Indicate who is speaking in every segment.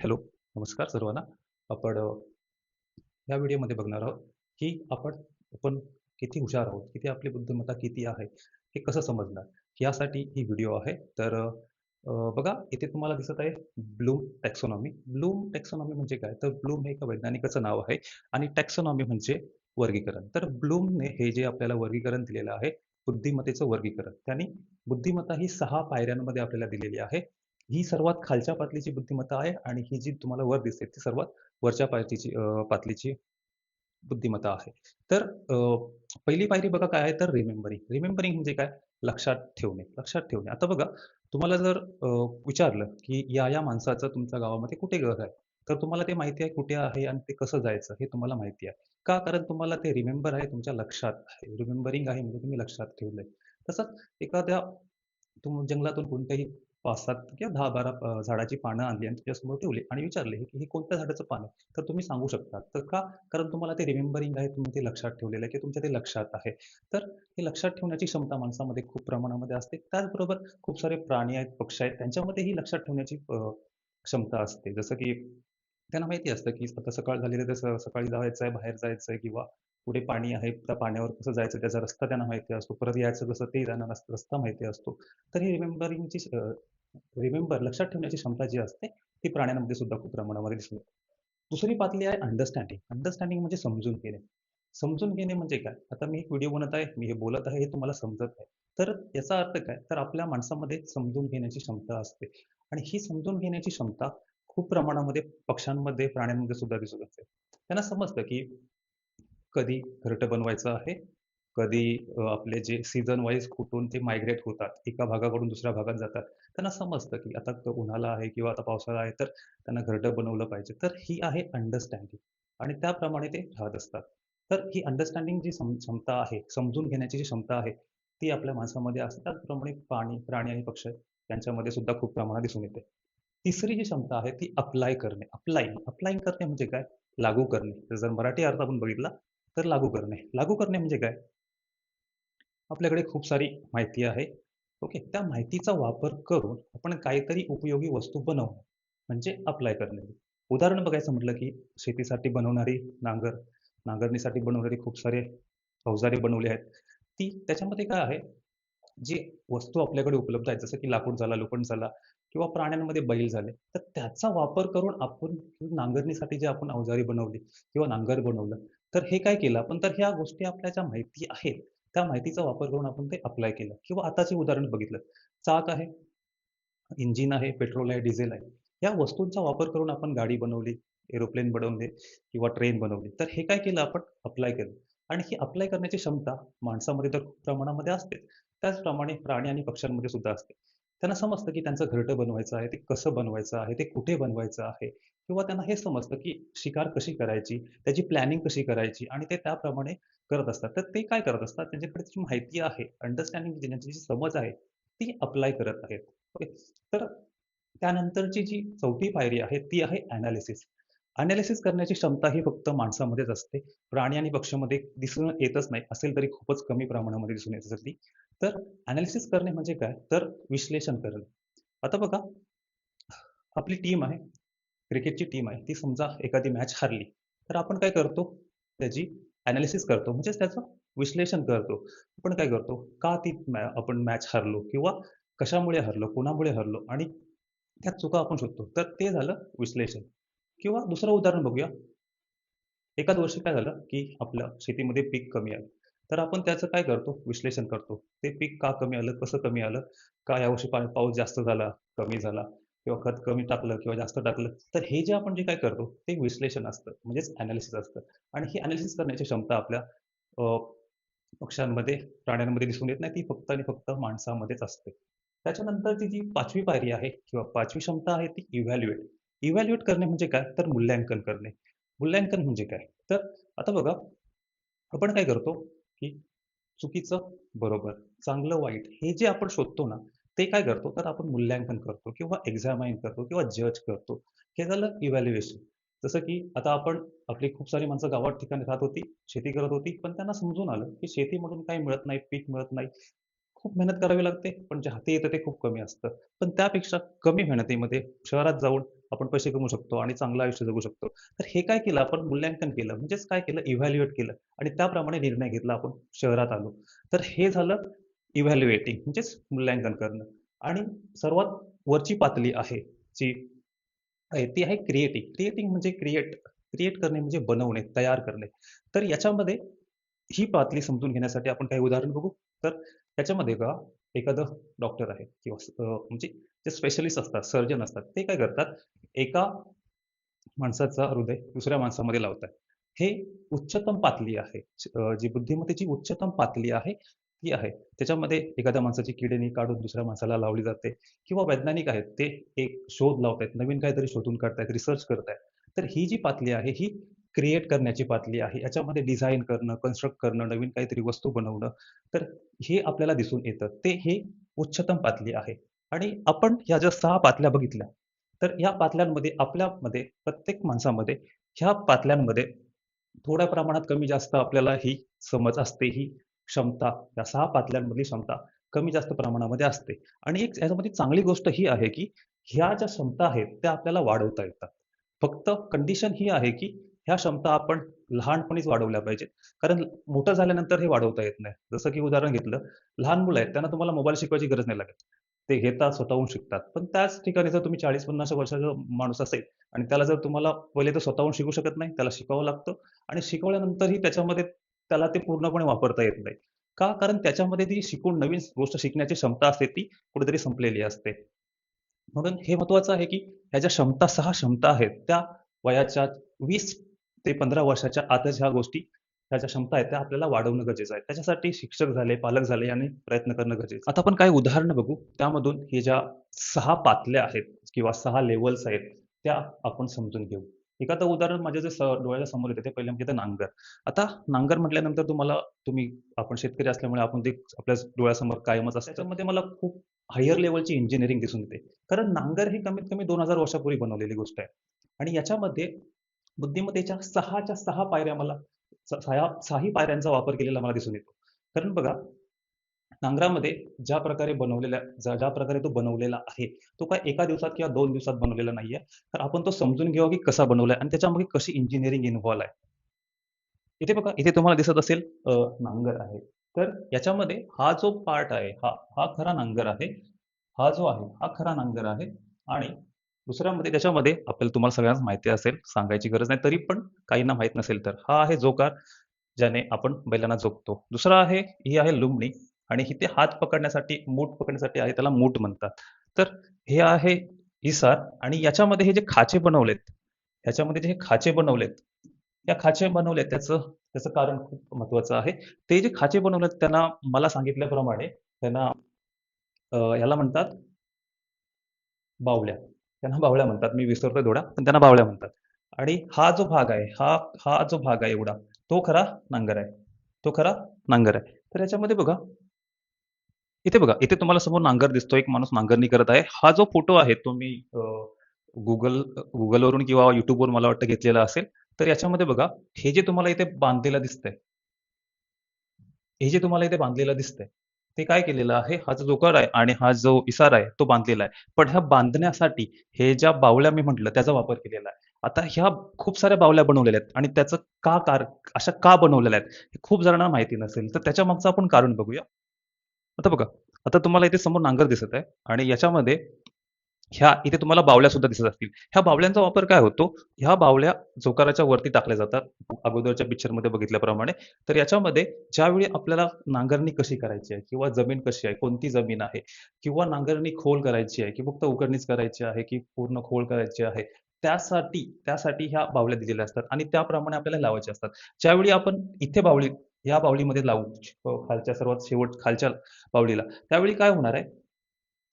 Speaker 1: Hello, नमस्कार सर्वांना. आपण या व्हिडिओमध्ये बघणार आहोत, की आपण आपण किती हुशार आहोत, किती आपली बुद्धिमत्ता किती आहे, हे कसं समजणार? यासाठी ही व्हिडिओ आहे. तर बघा इथे तुम्हाला दिसत आहे ब्लूम टॅक्सॉनॉमी. ब्लूम टॅक्सॉनॉमी म्हणजे काय? तर ब्लूम हे एका वैज्ञानिकाचं नाव आहे आणि टॅक्सॉनॉमी म्हणजे वर्गीकरण. तर ब्लूमने हे जे आपल्याला वर्गीकरण दिलेलं आहे, बुद्धिमत्तेचं वर्गीकरण. त्यांनी बुद्धिमत्ता ही सहा पायऱ्यांमध्ये आपल्याला दिलेली आहे. ही सर्वात खालच्या पातळीची बुद्धिमत्ता आहे आणि ही जी तुम्हाला वर दिसते ती सर्वात वरच्या पातळीची पातळीची बुद्धिमत्ता आहे. तर पहिली पायरी बघा काय आहे तर रिमेंबरिंग. रिमेंबरिंग म्हणजे काय? लक्षात ठेवणे. लक्षात ठेवणे. आता बघा तुम्हाला जर विचारलं, की या-या माणसाचं तुमच्या गावामध्ये कुठे घर आहे? तर तुम्हाला ते माहिती आहे कुठे आहे आणि ते कसं जायचं हे तुम्हाला माहिती आहे. का? कारण तुम्हाला ते रिमेंबर आहे तुमच्या लक्षात आहे. रिमेंबरिंग आहे म्हणजे तुम्ही लक्षात ठेवलंय. तसंच एखाद्या तुम जंगलातून कोणत्याही 5-7 किंवा दहा बारा झाडाची पानं आणली आणि तुमच्यासमोर ठेवली आणि विचारले, की "हे कोणत्या झाडाचं पान आहे?" तर तुम्ही सांगू शकता. तर का? कारण तुम्हाला ते रिमेंबरिंग आहे, तुम्ही ते लक्षात ठेवलेलं आहे, की तुमच्या ते लक्षात आहे. तर हे लक्षात ठेवण्याची क्षमता माणसामध्ये खूप प्रमाणामध्ये असते. त्याचबरोबर खूप सारे प्राणी आहेत, पक्षी आहेत, त्यांच्यामध्येही लक्षात ठेवण्याची क्षमता असते. जसं की त्यांना माहिती असतं, की आता सकाळ झालेलं तर सकाळी जायचं आहे, बाहेर जायचं आहे किंवा पुढे पाणी आहे, त्या पाण्यावर कसं जायचं त्याचा रस्ता त्यांना माहिती असतो. परत यायचं कसं ते त्यांना रस्ता माहिती असतो. तर ही रिमेंबरिंगची रिमेंबर लक्षात ठेवण्याची क्षमता जी असते, ती प्राण्यांमध्ये सुद्धा खूप प्रमाणामध्ये दिसून येते. दुसरी पातळी आहे अंडरस्टँडिंग. अंडरस्टँडिंग म्हणजे समजून घेणे. समजून घेणे म्हणजे काय? आता मी एक व्हिडिओ बनवत आहे, मी हे बोलत आहे, हे तुम्हाला समजत आहे. तर याचा अर्थ काय? तर आपल्या माणसामध्ये समजून घेण्याची क्षमता असते आणि ही समजून घेण्याची क्षमता खूप प्रमाणामध्ये पक्ष्यांमध्ये, प्राण्यांमध्ये सुद्धा दिसून येते. त्यांना समजतं, की कधी घरटं बनवायचं आहे, कधी आपले जे सीझन वाईज कुठून ते मायग्रेट होतात, एका भागाकडून दुसऱ्या भागात जातात. त्यांना समजतं, की आता उन्हाळा आहे किंवा आता पावसाळा आहे, तर त्यांना घरटं बनवलं पाहिजे. तर ही आहे अंडरस्टँडिंग आणि त्याप्रमाणे ते राहत असतात. तर ही अंडरस्टँडिंग जी क्षमता आहे, समजून घेण्याची जी क्षमता आहे, ती आपल्या माणसामध्ये असते. त्याचप्रमाणे पाणी प्राणी आणि पक्षी यांच्यामध्ये सुद्धा खूप प्रमाणात दिसून येते. तिसरी जी क्षमता आहे ती अप्लाय करणे. अप्लाईंग अप्लाईंग करणे म्हणजे काय? लागू करणे. जर मराठी अर्थ आपण बघितला, तर लागू करणे. लागू करणे म्हणजे काय? आपल्याकडे खूप सारी माहिती आहे. ओके. त्या माहितीचा वापर करून आपण काहीतरी उपयोगी वस्तू बनवणं म्हणजे अप्लाय करणे. उदाहरण बघायचं म्हटलं, की शेतीसाठी बनवणारी नांगर, नांगरणीसाठी बनवणारी खूप सारे अवजारे बनवले आहेत. ती त्याच्यामध्ये काय आहे, जी वस्तू आपल्याकडे उपलब्ध आहेत, जसं की लाकूड झाला, लोखंड झाला किंवा प्राण्यांमध्ये बैल झाले, तर त्याचा वापर करून आपण नांगरणीसाठी जे आपण अवजारी बनवली किंवा नांगर बनवलं, तर हे काय केलं आपण, तर ह्या गोष्टी आपल्या ज्या माहिती आहेत, त्या माहितीचा वापर करून आपण ते अप्लाय केलं किंवा आताचे उदाहरण बघितलं, चाक आहे, इंजिन आहे, पेट्रोल आहे, डिझेल आहे. या वस्तूंचा वापर करून आपण गाडी बनवली, एरोप्लेन बनवले किंवा ट्रेन बनवली. तर हे काय केलं आपण अप्लाय केलं आणि ही अप्लाय करण्याची क्षमता माणसामध्ये तर खूप प्रमाणामध्ये असते. त्याचप्रमाणे प्राणी आणि पक्ष्यांमध्ये सुद्धा असते. त्यांना समजतं की त्यांचं घरटं बनवायचं आहे, ते कसं बनवायचं आहे, ते कुठे बनवायचं आहे किंवा त्यांना हे समजतं की शिकार कशी करायची, त्याची प्लॅनिंग कशी करायची आणि ते त्याप्रमाणे करत असतात. तर ते काय करत असतात, त्यांच्याकडे जी माहिती आहे, अंडरस्टँडिंग त्यांची जी समज आहे, ती अप्लाय करत आहेत. ओके. तर त्यानंतरची जी चौथी पायरी आहे, ती आहे अनालिसिस अनालिसिस करण्याची क्षमता ही फक्त माणसामध्येच असते. प्राणी आणि पक्षामध्ये दिसून येतच नाही. असेल तरी खूपच कमी प्रमाणामध्ये दिसून येत असते. तर अनालिसिस करणे म्हणजे काय? तर विश्लेषण करणे. आता बघा, आपली टीम आहे, क्रिकेटची टीम आहे. ती समजा एखादी मॅच हरली तर आपण काय करतो? त्याची एनालिसिस करतो. म्हणजेच त्याचं विश्लेषण करतो. आपण काय करतो? का ती मॅ आपण मॅच हरलो किंवा कशामुळे हरलो कोणामुळे हरलो आणि त्यात चुका आपण शोधतो. तर ते झालं विश्लेषण. किंवा दुसरं उदाहरण बघूया. एकाच वर्षी काय झालं, की आपल्या शेतीमध्ये पीक कमी आलं. तर आपण त्याचं काय करतो? विश्लेषण करतो. ते पीक का कमी आलं? कसं कमी आलं? का यावर्षी पा पाऊस जास्त झाला, कमी झाला किंवा खत कमी टाकलं किंवा जास्त टाकलं? तर हे जे आपण जे काय करतो, ते विश्लेषण असतं. म्हणजेच अनालिसिस असतं आणि ही अनालिसिस करण्याची क्षमता आपल्या पक्ष्यांमध्ये, प्राण्यांमध्ये दिसून येत नाही. ती फक्त आणि फक्त माणसामध्येच असते. त्याच्यानंतरची जी पाचवी पायरी आहे किंवा पाचवी क्षमता आहे ती इव्हॅल्युएट. इव्हॅल्युएट करणे म्हणजे काय? तर मूल्यांकन करणे. मूल्यांकन म्हणजे काय? तर आता बघा, आपण काय करतो, की चुकीचं, बरोबर, चांगलं, वाईट हे जे आपण शोधतो ना, ते काय करतो, तर आपण मूल्यांकन करतो किंवा एक्झामाईन करतो किंवा जज करतो. हे झालं इव्हॅल्युएशन. जसं की आता आपण आपली खूप सारी माणसं गावात ठिकाणी राहत होती, शेती करत होती, पण त्यांना समजून आलं, की शेतीमधून काही मिळत नाही, पीक मिळत नाही. खूप मेहनत करावी लागते पण जे हाती येतं ते खूप कमी असतं. पण त्यापेक्षा कमी मेहनतीमध्ये शहरात जाऊन आपण पैसे कमवू शकतो आणि चांगलं आयुष्य जगू शकतो. तर हे काय केलं? आपण मूल्यांकन केलं. म्हणजेच काय केलं? इव्हॅल्युएट केलं. आणि त्याप्रमाणे निर्णय घेतला आपण शहरात आलो. तर हे झालं इव्हॅल्युएटिंग म्हणजेच मूल्यांकन करणं. आणि सर्वात वरची पातळी आहे जी आहे ती आहे क्रिएटिंग क्रिएटिंग म्हणजे क्रिएट क्रिएट करणे म्हणजे बनवणे तयार करणे. तर याच्यामध्ये ही पातळी समजून घेण्यासाठी आपण काही उदाहरण बघू. तर त्याच्यामध्ये का एखादं डॉक्टर आहे किंवा म्हणजे जे स्पेशलिस्ट असतात सर्जन असतात ते काय करतात? एका माणसाचा हृदय दुसऱ्या माणसामध्ये लावतात. हे उच्चतम पातळी आहे जी बुद्धिमत्तेची उच्चतम पातळी आहे ही आहे. त्याच्यामध्ये एखाद्या माणसाची किडनी काढून दुसऱ्या माणसाला लावली जाते किंवा वैज्ञानिक आहेत ते एक शोध लावतायत नवीन काहीतरी शोधून काढतायत रिसर्च करतायत. तर ही जी पातळी आहे ही क्रिएट करण्याची पातळी आहे. याच्यामध्ये डिझाईन करणं कन्स्ट्रक्ट करणं नवीन काहीतरी वस्तू बनवणं तर हे आपल्याला दिसून येतं. ते हे उच्चतम पातळी आहे. आणि आपण ह्या ज्या सहा पातळ्या बघितल्या तर या पातळ्यांमध्ये आपल्यामध्ये प्रत्येक माणसामध्ये ह्या पातळ्यांमध्ये थोड्या प्रमाणात कमी जास्त आपल्याला ही समज असते ही क्षमता या सहा पातळ्यांमधली क्षमता कमी जास्त प्रमाणामध्ये असते. आणि एक याच्यामध्ये चांगली गोष्ट ही आहे की ह्या ज्या क्षमता आहेत त्या आपल्याला वाढवता येतात. फक्त कंडिशन ही आहे की ह्या क्षमता आपण लहानपणीच वाढवल्या पाहिजेत. कारण मोठं झाल्यानंतर हे वाढवता येत नाही. जसं की उदाहरण घेतलं लहान मुलं आहेत त्यांना तुम्हाला मोबाईल शिकवायची गरज नाही लागत. ते घेतात स्वतःहून शिकतात. पण त्याच ठिकाणी जर तुम्ही चाळीस पन्नास वर्षाचा माणूस असेल आणि त्याला जर तुम्हाला पहिले तर स्वतःहून शिकू शकत नाही त्याला शिकावं लागतं. आणि शिकवल्यानंतरही त्याच्यामध्ये त्याला ते पूर्णपणे वापरता येत नाही. का? कारण त्याच्यामध्ये ती शिकून नवीन गोष्ट शिकण्याची क्षमता असते ती कुठेतरी संपलेली असते. म्हणून हे महत्वाचं आहे की ह्या ज्या क्षमता सहा क्षमता आहेत त्या वयाच्या वीस ते पंधरा वर्षाच्या आतच ह्या गोष्टी ह्या ज्या क्षमता आहेत त्या आपल्याला वाढवणं गरजेचं आहे. त्याच्यासाठी शिक्षक झाले पालक झाले याने प्रयत्न करणं गरजेचं आता आपण काही उदाहरणं बघू. त्यामधून हे ज्या सहा पातल्या आहेत किंवा सहा लेवल्स आहेत त्या आपण समजून घेऊ. एखादं उदाहरण माझ्या जे डोळ्याच्या समोर येते ते पहिले म्हणजे ते नांगर. आता नांगर म्हटल्यानंतर तुम्हाला तुम्ही आपण शेतकरी असल्यामुळे आपण ते आपल्या डोळ्यासमोर कायमच असतं त्याच्यामध्ये मला खूप हायर लेवलची इंजिनिअरिंग दिसून येते. कारण नांगर ही कमीत कमी दोन हजार वर्षापूर्वी बनवलेली गोष्ट आहे. आणि याच्यामध्ये बुद्धिमत्तेच्या सहाच्या सहा पायऱ्या मला सहा सहाही पायऱ्यांचा वापर केलेला मला दिसून येतो. कारण बघा नांगरामध्ये ज्या प्रकारे बनवलेल्या ज्या ज्या प्रकारे तो बनवलेला आहे तो काय एका दिवसात किंवा दोन दिवसात बनवलेला नाहीये. तर आपण तो समजून घेऊ की कसा बनवलाय आणि त्याच्यामध्ये कशी इंजिनिअरिंग इन्व्हॉल्व आहे. इथे बघा इथे तुम्हाला दिसत असेल नांगर आहे. तर याच्यामध्ये हा जो पार्ट आहे हा हा खरा नांगर आहे. हा जो आहे हा खरा नांगर आहे. आणि दुसऱ्यामध्ये त्याच्यामध्ये आपल्याला तुम्हाला सगळ्यांना माहिती असेल सांगायची गरज नाही तरी पण काहींना माहीत नसेल तर. हा आहे जोकार ज्याने आपण बैलांना जोखतो दुसरा आहे ही आहे लुंबणी. आणि ही ते हात पकडण्यासाठी मूठ पकडण्यासाठी आहे त्याला मूठ म्हणतात. तर हे आहे हिसार आणि याच्यामध्ये हे जे खाचे बनवलेत ह्याच्यामध्ये जे हे खाचे बनवलेत या खाचे बनवलेत त्याचं त्याचं कारण खूप महत्वाचं आहे. ते जे खाचे बनवलेत त्यांना मला सांगितल्याप्रमाणे त्यांना ह्याला याला म्हणतात बावल्या. त्यांना बावळ्या म्हणतात. मी विसरतोय थोडा पण त्यांना बावळ्या म्हणतात. आणि हा जो भाग आहे हा हा जो भाग आहे एवढा तो खरा नांगर आहे. तो खरा नांगर आहे. तर याच्यामध्ये बघा इथे बघा इथे तुम्हाला समोर नांगर दिसतो एक माणूस नांगरणी करत आहे. हा जो फोटो आहे तो मी गुगल गुगलवरून किंवा युट्यूबवर मला वाटतं घेतलेला असेल तर याच्यामध्ये बघा हे जे तुम्हाला इथे बांधलेलं दिसतंय हे जे तुम्हाला इथे बांधलेलं दिसतंय ते काय केलेलं आहे? हा जो जोकर आहे आणि हा जो इसारा आहे तो बांधलेला आहे. पण ह्या बांधण्यासाठी हे ज्या बावल्या मी म्हटलं त्याचा वापर केलेला आहे. आता ह्या खूप साऱ्या बावल्या बनवलेल्या आहेत आणि त्याचं का कार अशा का बनवलेल्या आहेत हे खूप जणांना माहिती नसेल तर त्याच्या मागचं आपण कारण बघूया. आता बघा आता तुम्हाला इथे समोर नांगर दिसत आहे आणि याच्यामध्ये ह्या इथे तुम्हाला बावल्या सुद्धा दिसत असतील. ह्या बावल्यांचा वापर काय होतो? ह्या बावल्या जोकाराच्या वरती टाकल्या जातात अगोदरच्या पिक्चरमध्ये मध्ये बघितल्याप्रमाणे. तर याच्यामध्ये ज्यावेळी आपल्याला नांगरणी कशी करायची आहे किंवा जमीन कशी आहे कोणती जमीन आहे किंवा नांगरणी खोल करायची आहे की फक्त उकडणीच करायची आहे की पूर्ण खोल करायची आहे त्यासाठी त्यासाठी ह्या बावल्या दिलेल्या असतात आणि त्याप्रमाणे आपल्याला लावायच्या असतात. ज्यावेळी आपण इथे बावली या बावलीमध्ये लावू. खालच्या सर्वात शेवट खालच्या बावलीला त्यावेळी काय होणार आहे?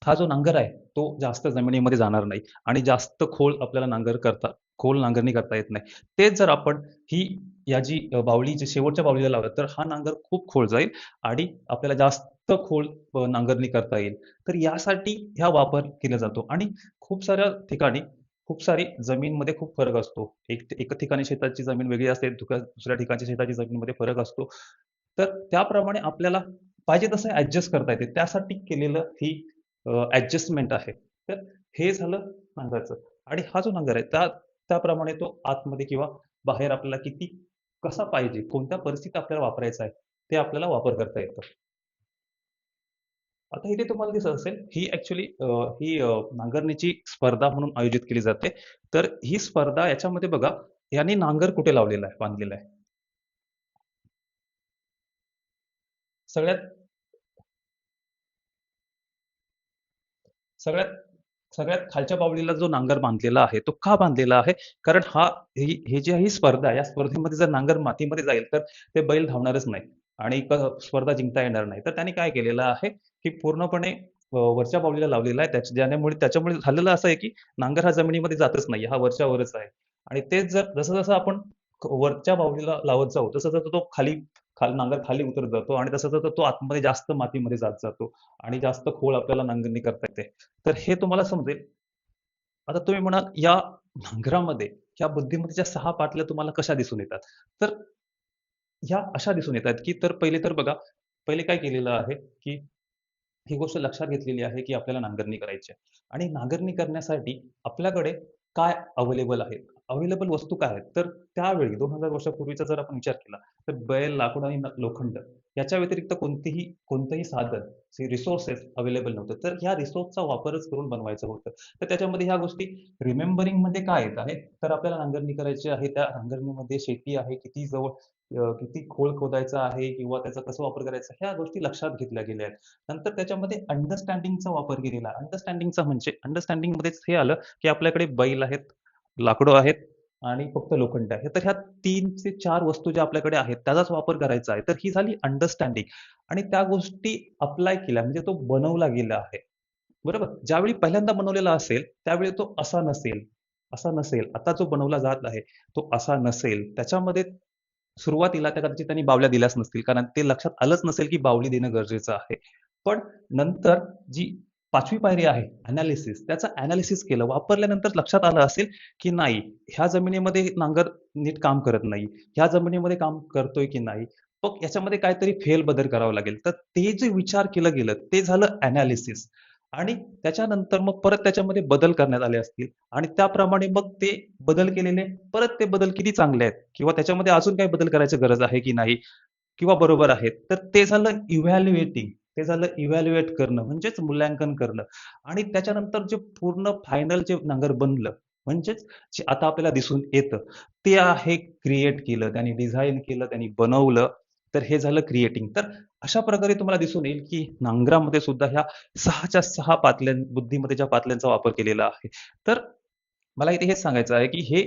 Speaker 1: हा जो नांगर आहे तो जास्त जमिनीमध्ये जाणार नाही. आणि जास्त खोल आपल्याला नांगर करता खोल नांगरणी करता येत नाही. तेच जर आपण ही या जी बावली जी शेवटच्या बावलीला लावलं तर हा नांगर खूप खोल जाईल आणि आपल्याला जास्त खोल नांगरणी करता येईल. तर यासाठी ह्या वापर केला जातो. आणि खूप साऱ्या ठिकाणी खूप सारी जमीनमध्ये खूप फरक असतो. एक एका ठिकाणी शेताची जमीन वेगळी असते दुसऱ्या ठिकाणी शेताची जमीनमध्ये फरक असतो. तर त्याप्रमाणे आपल्याला पाहिजे तसं ऍडजस्ट करता येते. त्यासाठी केलेलं ही ऍडजस्टमेंट आहे. तर हे झालं नांगराचं. आणि हा जो नांगर आहे त्या त्याप्रमाणे तो आतमध्ये किंवा बाहेर आपल्याला किती कसा पाहिजे कोणत्या परिस्थितीत आपल्याला वापरायचा आहे ते आपल्याला वापर करता येतं. आता इथे तुम्हाला दिसत असेल ही ऍक्च्युली ही नांगरणीची स्पर्धा म्हणून आयोजित केली जाते. तर ही स्पर्धा याच्यामध्ये बघा यांनी नांगर कुठे लावलेला आहे बांधलेला आहे? सगळ्यात सगळ्यात सगळ्यात खालच्या बावडीला जो नांगर बांधलेला आहे तो का बांधलेला आहे? कारण हा ही जी ही स्पर्धा या स्पर्धेमध्ये जर नांगर मातीमध्ये जाईल तर ते बैल धावणारच नाही. आणि स्पर्धा जिंकता येणार नाही. तर त्यांनी काय केलेलं आहे की पूर्णपणे वरच्या पावलीला लावलेला आहे. त्याच्या ज्यामुळे त्याच्यामुळे झालेलं असं आहे की नांगर हा जमिनीमध्ये जातच नाही. हा वरच्यावरच आहे. आणि तेच जर जसं जसं आपण वरच्या बावलीला लावत जाऊ तसं तसं तो खाली खाली नांगर खाली उतरत जातो आणि तसं तसं तो आतमध्ये जास्त मातीमध्ये जात जातो आणि जास्त खोल आपल्याला नांगरणी करता येते. तर हे तुम्हाला समजेल. आता तुम्ही म्हणाल या नांगरामध्ये या बुद्धिमत्तेच्या सहा पाटल्या तुम्हाला कशा दिसून येतात? तर ह्या अशा दिसून येतात की तर पहिले तर बघा पहिले काय केलेलं आहे की ही गोष्ट लक्षात घेतलेली आहे की आपल्याला नांगरणी करायची आहे. आणि नांगरणी करण्यासाठी आपल्याकडे काय अवेलेबल आहे? अवेलेबल वस्तू काय आहेत? तर त्यावेळी दोन हजार वर्षापूर्वीचा जर आपण विचार केला तर बैल लाकूड आणि लोखंड याच्या व्यतिरिक्त कोणतेही कोणतंही साधन रिसोर्सेस अवेलेबल नव्हतं तर ह्या रिसोर्सचा वापरच करून बनवायचं होतं. तर त्याच्यामध्ये ह्या गोष्टी रिमेंबरिंगमध्ये काय येत आहे? तर आपल्याला नांगरणी करायची आहे त्या नांगरणीमध्ये शेती आहे किती जवळ किती खोल खोदायचा आहे किंवा त्याचा कसं वापर करायचा ह्या गोष्टी लक्षात घेतल्या गेल्या आहेत. नंतर त्याच्यामध्ये अंडरस्टँडिंगचा वापर केलेला आहे अंडरस्टँडिंगचा म्हणजे अंडरस्टँडिंग मध्येच हे आलं की आपल्याकडे बैल आहेत लाकडं आहेत आणि फक्त लोखंड आहे. तर ह्या तीन ते चार वस्तू ज्या आपल्याकडे आहेत त्याचाच वापर करायचा आहे. तर ही झाली अंडरस्टँडिंग आणि त्या गोष्टी अप्लाय केल्या म्हणजे तो बनवला गेला आहे. बरोबर? ज्यावेळी पहिल्यांदा बनवलेला असेल त्यावेळी तो असा नसेल असा नसेल. आता जो बनवला जात आहे तो असा नसेल. त्याच्यामध्ये सुरुवातीला त्या कदाचित त्यांनी बावल्या दिल्याच नसतील कारण ते लक्षात आलंच नसेल की बावली देणं गरजेचं आहे. पण नंतर जी पाचवी पायरी आहे अनालिसिस त्याचं अनालिसिस केलं वापरल्यानंतर लक्षात आलं असेल की नाही ह्या जमिनीमध्ये नांगर नीट काम करत नाही ह्या जमिनीमध्ये काम करतोय की नाही मग याच्यामध्ये काहीतरी फेरबदल करावा लागेल. तर ते जे विचार केलं गेलं ते झालं अनालिसिस आणि त्याच्यानंतर मग परत त्याच्यामध्ये बदल करण्यात आले असतील. आणि त्याप्रमाणे मग ते बदल केलेले परत ते बदल किती चांगले आहेत? किंवा त्याच्यामध्ये अजून काही बदल करायची गरज आहे की नाही? किंवा बरोबर आहेत? तर ते झालं इव्हॅल्युएटिंग ते झालं इव्हॅल्युएट करणं म्हणजेच मूल्यांकन करणं. आणि त्याच्यानंतर जे पूर्ण फायनल जे नांगर बनलं म्हणजेच जे आता आपल्याला दिसून येतं ते आहे क्रिएट केलं त्यांनी डिझाईन केलं त्यांनी बनवलं तर हे झालं क्रिएटिंग तर अशा प्रकारे तुम्हाला दिसून येईल की नांगरामध्ये सुद्धा ह्या सहाच्या सहा पातल्या बुद्धिमत्तेच्या पातळ्यांचा वापर केलेला आहे. तर मला इथे हेच सांगायचं आहे की हे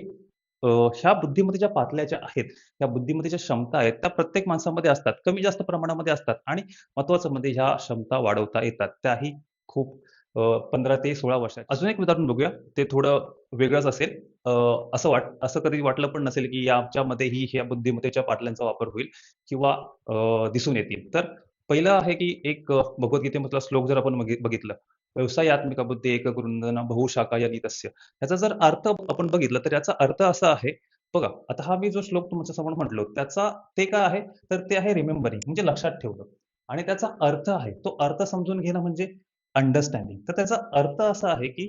Speaker 1: ह्या बुद्धिमत्तेच्या पातळ्या ज्या आहेत ह्या बुद्धिमत्तेच्या क्षमता आहेत त्या प्रत्येक माणसामध्ये असतात. कमी जास्त प्रमाणामध्ये असतात. आणि महत्वाचं म्हणजे ह्या क्षमता वाढवता येतात. त्याही खूप पंधरा ते सोळा वर्षात. अजून एक उदाहरण बघूया. ते थोडं वेगळंच असेल. अं, असं वाट असं कधी वाटलं पण नसेल की याच्यामध्ये ही ह्या बुद्धिमत्तेच्या पाटल्यांचा वापर होईल किंवा अं, दिसून येतील. तर पहिलं आहे की एक भगवद्गीतेमधला श्लोक जर आपण बघितलं व्यवसायात्मिका बुद्धी एक गृंदना बहुशाखा या तस्य याचा जर अर्थ आपण बघितलं तर याचा अर्थ असा आहे बघा आता हा मी जो श्लोक तुमच्यासमोर म्हटलो त्याचा ते काय आहे? तर ते आहे रिमेंबरिंग म्हणजे लक्षात ठेवणं. आणि त्याचा अर्थ आहे तो अर्थ समजून घेणं म्हणजे अंडरस्टँडिंग तर त्याचा अर्थ असा आहे की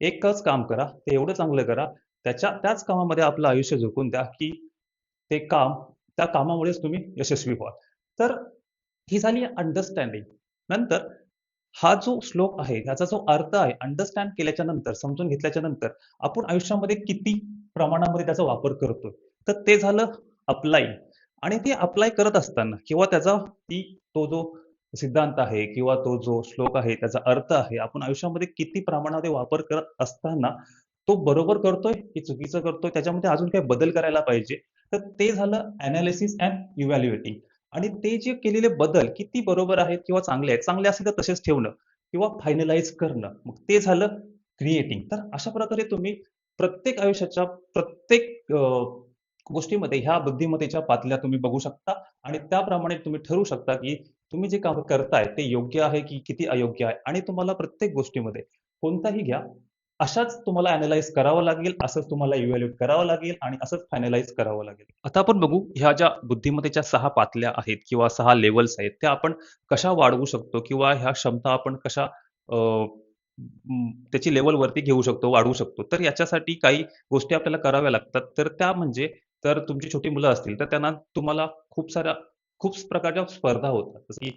Speaker 1: एकच काम करा ते एवढं चांगलं करा त्याच्या त्याच कामामध्ये आपलं आयुष्य झोकून द्या की ते काम त्या कामामुळेच तुम्ही यशस्वी व्हाल. तर ही झाली अंडरस्टँडिंग नंतर हा जो श्लोक आहे ह्याचा जो अर्थ आहे अंडरस्टँड केल्याच्यानंतर समजून घेतल्याच्या नंतर आपण आयुष्यामध्ये किती प्रमाणामध्ये त्याचा वापर करतोय? तर ते झालं अप्लाय आणि ते अप्लाय करत असताना किंवा त्याचा ती तो जो सिद्धांत आहे किंवा तो जो श्लोक आहे त्याचा अर्थ आहे आपण आयुष्यामध्ये किती प्रमाणामध्ये वापर करत असताना तो बरोबर करतोय की चुकीचं करतोय त्याच्यामध्ये अजून काही बदल करायला पाहिजे? तर ते झालं अनालिसिस अँड इव्हॅल्युएटिंग आणि ते जे केलेले बदल किती बरोबर आहेत किंवा चांगले आहेत चांगले असेल तर तसेच ठेवणं किंवा फायनलाइज करणं. मग ते झालं क्रिएटिंग तर अशा प्रकारे तुम्ही प्रत्येक आयुष्याच्या प्रत्येक गोष्टीमध्ये ह्या बुद्धिमत्तेच्या पातळ्या तुम्ही बघू शकता आणि त्याप्रमाणे तुम्ही ठरवू शकता की तुम्ही जे काम करताय ते योग्य आहे की किती अयोग्य आहे. आणि तुम्हाला प्रत्येक गोष्टीमध्ये कोणताही घ्या अशाच तुम्हाला अॅनलाइज करावं लागेल असंच तुम्हाला इव्हॅल्युएट करावं लागेल आणि असंच फायनलाइज करावं लागेल. आता आपण बघू ह्या ज्या बुद्धिमत्तेच्या सहा पातल्या आहेत किंवा सहा लेवल्स आहेत त्या आपण कशा वाढवू शकतो किंवा ह्या क्षमता आपण कशा त्याची लेवल वरती घेऊ शकतो वाढवू शकतो? तर याच्यासाठी काही गोष्टी आपल्याला कराव्या लागतात. तर त्या म्हणजे तर तुमची छोटी मुलं असतील तर त्यांना तुम्हाला खूप साऱ्या खूप प्रकारच्या स्पर्धा होतात. जसं की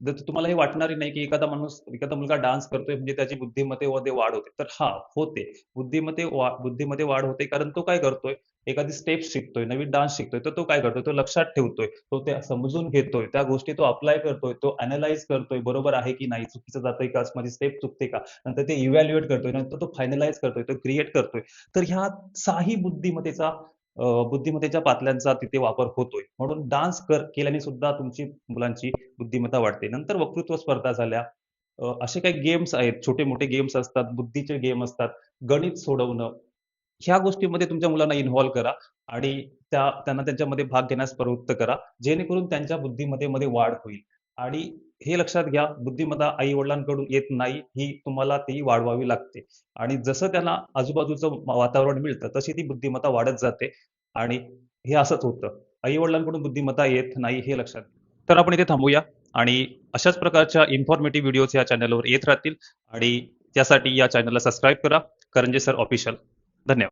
Speaker 1: जर तुम्हाला हे वाटणारही नाही की एखादा माणूस एखादा मुलगा डान्स करतोय म्हणजे त्याची बुद्धिमत्तेमध्ये वाढ होते. तर हा होते. बुद्धिमत्ते वा बुद्धिमध्ये वाढ होते कारण तो काय करतोय? एखादी स्टेप शिकतोय नवीन डान्स शिकतोय तर तो काय करतोय? तो लक्षात ठेवतोय. तो ते समजून घेतोय. त्या गोष्टी तो अप्लाय करतोय तो अनालाइज करतोय बरोबर आहे की नाही? चुकीचं जातोय का? माझी स्टेप चुकते का? नंतर ते इव्हॅल्युएट करतोय नंतर तो फायनलाइज करतोय तो क्रिएट करतोय. तर ह्या साही बुद्धिमत्तेचा बुद्धिमत्तेच्या पातळ्यांचा तिथे वापर होतोय. म्हणून डान्स कर केल्याने सुद्धा तुमची मुलांची बुद्धिमत्ता वाढते. नंतर वक्तृत्व स्पर्धा झाल्या. असे काही गेम्स आहेत. छोटे मोठे गेम्स असतात. बुद्धीचे गेम असतात. गणित सोडवणं. ह्या गोष्टीमध्ये तुमच्या मुलांना इन्व्हॉल्व करा आणि त्या त्यांना त्यांच्यामध्ये भाग घेण्यास प्रवृत्त करा. जेणेकरून त्यांच्या बुद्धिमत्तेमध्ये वाढ होईल. आणि हे लक्षात घ्या बुद्धिमत्ता आई वडिलांकडून येत नाही ही तुम्हाला ती वाढवावी लागते. आणि जसं त्यांना आजूबाजूचं वातावरण मिळतं तशी ती बुद्धिमत्ता वाढत जाते आणि हे असंच होतं. आई वडिलांकडून बुद्धिमत्ता येत नाही हे लक्षात तर आपण इथे थांबूया आणि अशाच प्रकारच्या इन्फॉर्मेटिव्ह व्हिडिओज या चॅनलवर येत राहतील आणि त्यासाठी या चॅनलला सबस्क्राईब करा. करंजे सर ऑफिशियल धन्यवाद.